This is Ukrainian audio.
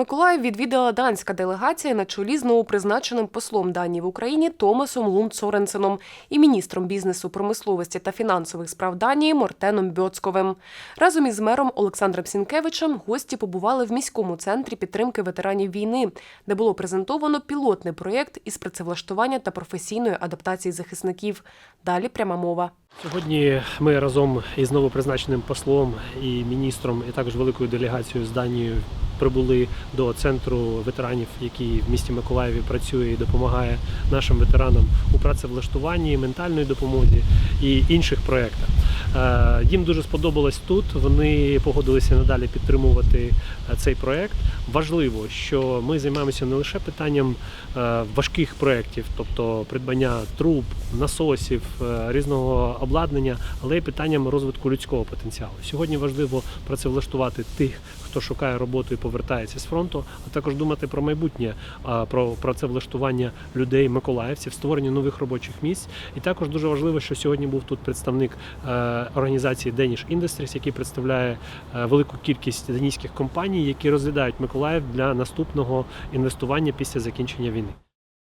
Миколаїв відвідала данська делегація на чолі з новопризначеним послом Данії в Україні Томасом Лунд Соренсеном і міністром бізнесу, промисловості та фінансових справ Данії Мортеном Бьоцковим. Разом із мером Олександром Сінкевичем гості побували в міському центрі підтримки ветеранів війни, де було презентовано пілотний проєкт із працевлаштування та професійної адаптації захисників. Далі пряма мова. Сьогодні ми разом із новопризначеним послом і міністром, і також великою делегацією з Данією прибули до центру ветеранів, який в місті Миколаєві працює і допомагає нашим ветеранам у працевлаштуванні, ментальної допомозі і інших проєктах. Е, Їм дуже сподобалось тут. Вони погодилися надалі підтримувати е, цей проєкт. Важливо, що ми займаємося не лише питанням е, важких проєктів, тобто придбання труб, насосів, е, різного обладнання, але й питанням розвитку людського потенціалу. Сьогодні важливо працевлаштувати тих, хто шукає роботу і повертається з фронту, а також думати про майбутнє, про працевлаштування людей, миколаївців, створення нових робочих місць. І також дуже важливо, що сьогодні був тут представник е, організації Danish Industries, який представляє велику кількість данійських компаній, які розглядають Миколаїв для наступного інвестування після закінчення війни.